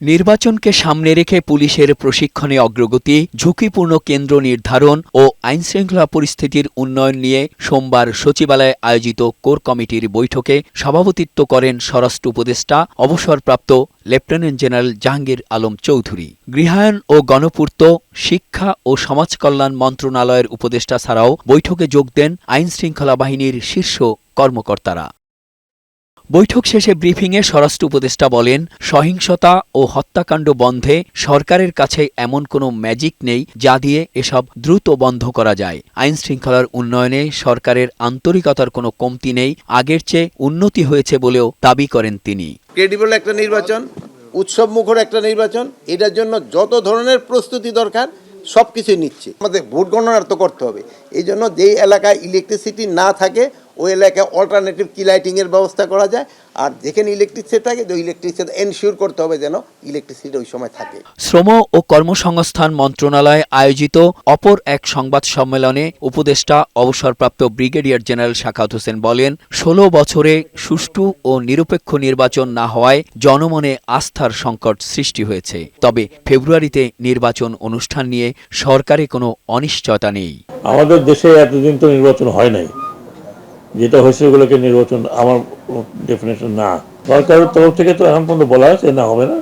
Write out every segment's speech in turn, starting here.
নির্বাচনকে সামনে রেখে পুলিশের প্রশিক্ষণে অগ্রগতি, ঝুঁকিপূর্ণ কেন্দ্র নির্ধারণ ও আইনশৃঙ্খলা পরিস্থিতির উন্নয়ন নিয়ে সোমবার সচিবালয়ে আয়োজিত কোর কমিটির বৈঠকে সভাপতিত্ব করেন স্বরাষ্ট্র উপদেষ্টা, অবসরপ্রাপ্ত লেফটেন্যান্ট জেনারেল জাহাঙ্গীর আলম চৌধুরী। গৃহায়ন ও গণপূর্ত, শিক্ষা ও সমাজকল্যাণ মন্ত্রণালয়ের উপদেষ্টা ছাড়াও বৈঠকে যোগ দেন আইনশৃঙ্খলা বাহিনীর শীর্ষ কর্মকর্তারা। বৈঠক শেষে ব্রিফিংয়ে স্বরাষ্ট্র উপদেষ্টা বলেন, সহিংসতা ও হত্যাকাণ্ড বন্ধে সরকারের কাছে এমন কোনো ম্যাজিক নেই যা দিয়ে এসব দ্রুত বন্ধ করা যায়। আইন শৃঙ্খলার উন্নয়নে সরকারের আন্তরিকতার কোনো কমতি নেই, আগের চেয়ে উন্নতি হয়েছে বলেও দাবি করেন তিনি। ক্রেডিবল একটা নির্বাচন, উৎসব মুখর একটা নির্বাচন, এটার জন্য যত ধরনের প্রস্তুতি দরকার সব কিছুই নিচ্ছে। আমাদের ভোট গণনার তো করতে হবে। এই জন্য যেই এলাকায় ইলেকট্রিসিটি না থাকে ওই এলাকায় অল্টারনেটিভ কি লাইটিংয়ের ব্যবস্থা করা যায়। আর যেখানে ইলেকট্রিসিটি থাকে ওই ইলেকট্রিসিটি এনশিওর করতে হবে যেন ইলেকট্রিসিটি ওই সময় থাকে। শ্রম ও কর্মসংস্থান মন্ত্রণালয় আয়োজিত অপর এক সংবাদ সম্মেলনে উপদেষ্টা অবসরপ্রাপ্ত ব্রিগেডিয়ার জেনারেল শাখাত হোসেন বলেন ষোলো বছরে সুষ্ঠু ও নিরপেক্ষ নির্বাচন না হওয়ায় জনমনে আস্থার সংকট সৃষ্টি হয়েছে। তবে ফেব্রুয়ারিতে নির্বাচন অনুষ্ঠান নিয়ে সরকারে কোনো অনিশ্চয়তা নেই। আমাদের দেশে এতদিন তো নির্বাচন হয় নাই। যেটা হয়েছে ওগুলোকে নির্বাচন আমার ডেফিনেশন না। সরকারের তরফ থেকে তো এখন পর্যন্ত বলা হয়েছে, না হবে না।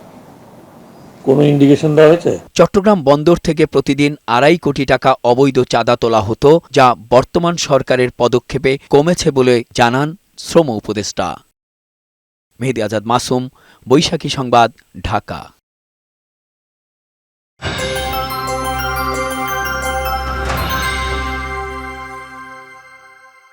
কোনো ইন্ডিকেশন দেওয়া হয়েছে? চট্টগ্রাম বন্দর থেকে প্রতিদিন আড়াই কোটি টাকা অবৈধ চাঁদা তোলা হতো, যা বর্তমান সরকারের পদক্ষেপে কমেছে বলে জানান শ্রম উপদেষ্টা। মেহেদি আজাদ মাসুম, বৈশাখী সংবাদ, ঢাকা।